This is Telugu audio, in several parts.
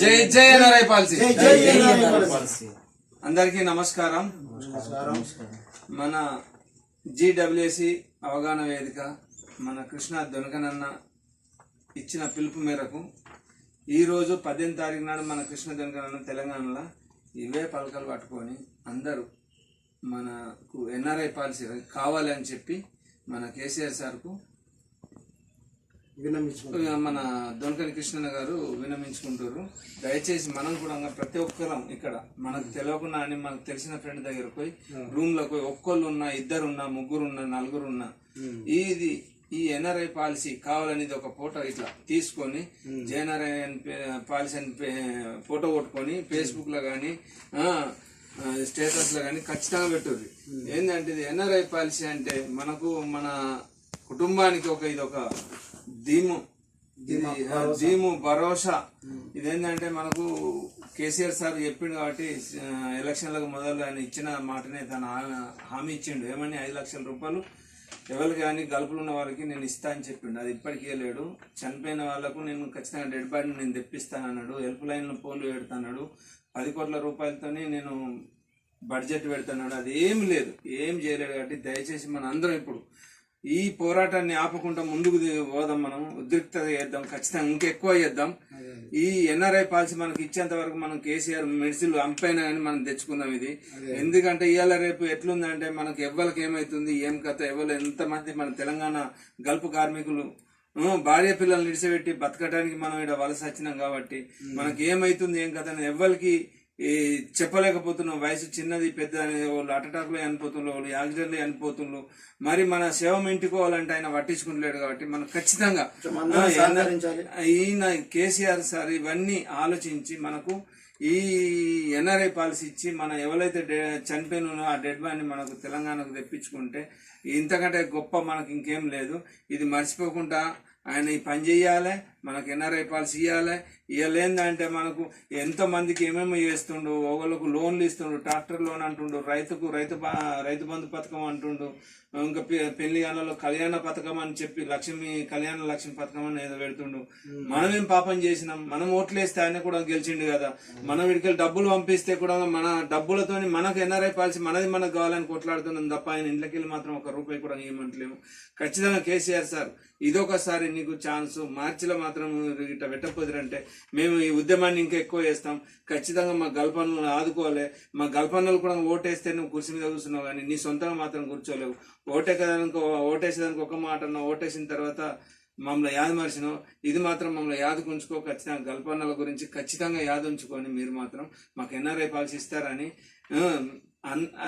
జై జై ఎన్ఆర్ఐ పాలసీ. అందరికీ నమస్కారం మన జిడబ్ల్యూసి అవగాహన వేదిక మన కృష్ణ దొనకనన్న ఇచ్చిన పిలుపు మేరకు ఈరోజు పద్దెనిమిది తారీఖు నాడు మన కృష్ణ దొనకనన్న తెలంగాణలో ఇవే పలకలు పట్టుకొని అందరూ మనకు ఎన్ఆర్ఐ పాలసీ కావాలి అని చెప్పి మన కేసీఆర్ సార్కు. మన దొనకని కృష్ణన్న గారు వినమించుకుంటారు. దయచేసి మనం కూడా ప్రతి ఒక్కరం ఇక్కడ మనకు తెలియకుండా అని మనకు తెలిసిన ఫ్రెండ్ దగ్గర పోయి రూమ్లో పోయి ఒక్కళ్ళు ఉన్నా ఇద్దరు ఉన్నా ముగ్గురు ఉన్నా నలుగురు ఉన్నా ఇది ఈ ఎన్ఆర్ఐ పాలసీ కావాలనేది ఒక ఫోటో ఇట్లా తీసుకొని జేఎన్ఆర్ఐ పాలసీ అని ఫోటో కొట్టుకొని ఫేస్బుక్లో కానీ స్టేటస్లో కానీ ఖచ్చితంగా పెట్టుర్రి. ఏంటంటే ఇది ఎన్ఆర్ఐ పాలసీ అంటే మనకు మన కుటుంబానికి ఒక ఇది ఒక ధీము. ధీము భరోసా. ఇదేంటంటే మనకు కేసీఆర్ సార్ చెప్పిండు కాబట్టి ఎలక్షన్లకు మొదలు ఆయన ఇచ్చిన మాటనే తన హామీ ఇచ్చిండు. ఏమని? ఐదు లక్షల రూపాయలు ఎవరికి కానీ గలుపులు ఉన్న వారికి నేను ఇస్తా అని చెప్పిండు. అది ఇప్పటికీ లేడు. చనిపోయిన వాళ్ళకు నేను ఖచ్చితంగా డెడ్ బాడీని నేను తెప్పిస్తాను అన్నాడు హెల్ప్ లైన్ ఫోన్లు పెడతాడు పది కోట్ల రూపాయలతోని నేను బడ్జెట్ పెడుతున్నాడు. అది ఏం లేదు. ఏం చేయలేడు కాబట్టి దయచేసి మన అందరం ఇప్పుడు ఈ పోరాటాన్ని ఆపకుండా ముందుకు పోదాం మనం. ఉద్రిక్తత చేద్దాం ఖచ్చితంగా ఇంకెక్కువ చేద్దాం. ఈ ఎన్ఆర్ఐ పాలసీ మనకి ఇచ్చేంత వరకు మనం కేసీఆర్ మెడిసిన్ అంపైనా కానీ మనం తెచ్చుకుందాం ఇది. ఎందుకంటే ఇవాళ రేపు ఎట్లుందంటే మనకి ఎవ్వరికి ఏమైతుంది ఏం కథ ఎవరు ఎంతమంది మన తెలంగాణ గల్పు కార్మికులు భార్య పిల్లల్ని నిడిచిపెట్టి బతకడానికి మనం ఇక్కడ వలస వచ్చినాం కాబట్టి మనకి ఏమైతుంది ఏం కథ అని ఎవ్వరికి ఈ చెప్పలేకపోతున్నాం వయసు చిన్నది పెద్ద అనేది వాళ్ళు అటటాకులు చనిపోతున్నారు వాళ్ళు యాక్సిడెంట్లు చనిపోతున్నారు మరి మన శవం ఇంటికోవాలంటే ఆయన పట్టించుకుంటలేడు కాబట్టి మనం ఖచ్చితంగా. ఈయన కేసీఆర్ సార్ ఇవన్నీ ఆలోచించి మనకు ఈ ఎన్ఆర్ఐ పాలసీ ఇచ్చి మన ఎవరైతే చనిపోయిన ఆ డెడ్ బాడీని మనకు తెలంగాణకు తెప్పించుకుంటే ఇంతకంటే గొప్ప మనకి ఇంకేం లేదు ఇది మర్చిపోకుండా ఆయన ఈ పని చేయాలి మనకు ఎన్ఆర్ఐ పాలసీ ఇవ్వాలి ఇవ్వలేందంటే మనకు ఎంతో మందికి ఏమేమి చేస్తుండు ఒకళ్ళకు లోన్లు ఇస్తుండు ట్రాక్టర్ లోన్ అంటుండు రైతుకు రైతు రైతు బంధు పథకం అంటుండు ఇంకా పెళ్ళి గానాల్లో కళ్యాణ పథకం అని చెప్పి లక్ష్మి కళ్యాణ లక్ష్మి పథకం అని ఏదో పెడుతుండు. మనమేం పాపం చేసినాం? మనం ఓట్లేస్తే ఆయన కూడా గెలిచిండు కదా. మనం వీడికి డబ్బులు పంపిస్తే కూడా మన డబ్బులతోని మనకు ఎన్ఆర్ఐ పాలసీ మనది మనకు కావాలని కొట్లాడుతున్నాం తప్ప ఆయన ఇంట్లోకి వెళ్ళి మాత్రం ఒక రూపాయి కూడా ఇవ్వమంటలేము. ఖచ్చితంగా కేసీఆర్ సార్ ఇదొకసారి నీకు ఛాన్స్ మార్చిలో మాత్రం ఇట్లా పెట్టకపోదురంటే మేము ఈ ఉద్యమాన్ని ఇంకా ఎక్కువ చేస్తాం. ఖచ్చితంగా మా గల్పన్నులను ఆదుకోవాలి. మా గల్పన్నులు కూడా ఓటేస్తే నువ్వు కుర్చీ మీద కూర్చున్నావు కానీ నీ సొంతంగా మాత్రం కూర్చోలేవు. ఓటే కదా ఓటేసేదానికి ఒక మాట అన్నావు. ఓటేసిన తర్వాత మమ్మల్ని యాద మరిచినావు ఇది మాత్రం మమ్మల్ని యాదకు ఉంచుకో. ఖచ్చితంగా గల్పన్నల గురించి ఖచ్చితంగా యాద ఉంచుకొని మీరు మాత్రం మాకు ఎన్ఆర్ఐ పాలసీ ఇస్తారని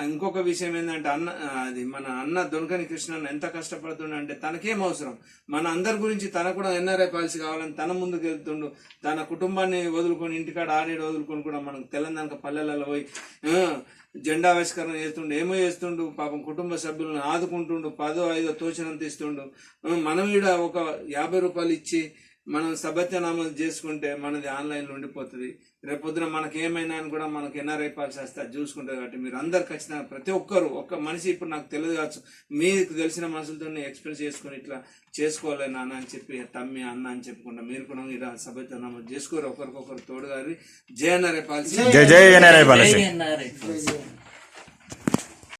ఇంకొక విషయం ఏంటంటే అన్న అది మన అన్న దొనకని కృష్ణ ఎంత కష్టపడుతుండ అంటే తనకేం అవసరం. మన అందరి గురించి తన కూడా ఎన్ఆర్ఐ పాలసీ కావాలని తన ముందుకు వెళ్తుండు. తన కుటుంబాన్ని వదులుకొని ఇంటికాడ ఆడేడు వదులుకొని కూడా మనకు తెలంగాణ పల్లెలలో పోయి జెండావిష్కరణ జెండా ఆవిష్కరణ చేస్తుండు. ఏమో చేస్తుండు? పాపం కుటుంబ సభ్యులను ఆదుకుంటుండు. పదో ఐదో తోచినంత ఇస్తుండు. మనం ఈడ ఒక యాభై రూపాయలు ఇచ్చి మనం సభ్యనామం చేసుకుంటే మనది ఆన్లైన్లో ఉండిపోతుంది. రేపొద్దున మనకి ఏమైనా అని కూడా మనకి ఎన్ఆర్ఐ పాలసీ వస్తే అది చూసుకుంటుంది కాబట్టి మీరు అందరు ఖచ్చితంగా ప్రతి ఒక్కరు ఒక్క మనిషి ఇప్పుడు నాకు తెలియదు కావచ్చు మీకు తెలిసిన మనుషులతో ఎక్స్ప్రెస్ చేసుకొని ఇట్లా చేసుకోవాలి నాన్న అని చెప్పి తమ్మి అన్న అని చెప్పుకుంటా. మీరు కూడా ఇలా సభ్యనామం చేసుకోరు. ఒకరికొకరు తోడుగారి. జేఎన్ఆర్ఐ పాలసీ. జై జై ఎన్ఆర్ఐ పాలసీ. ఎన్ఆర్ఐ జై జై.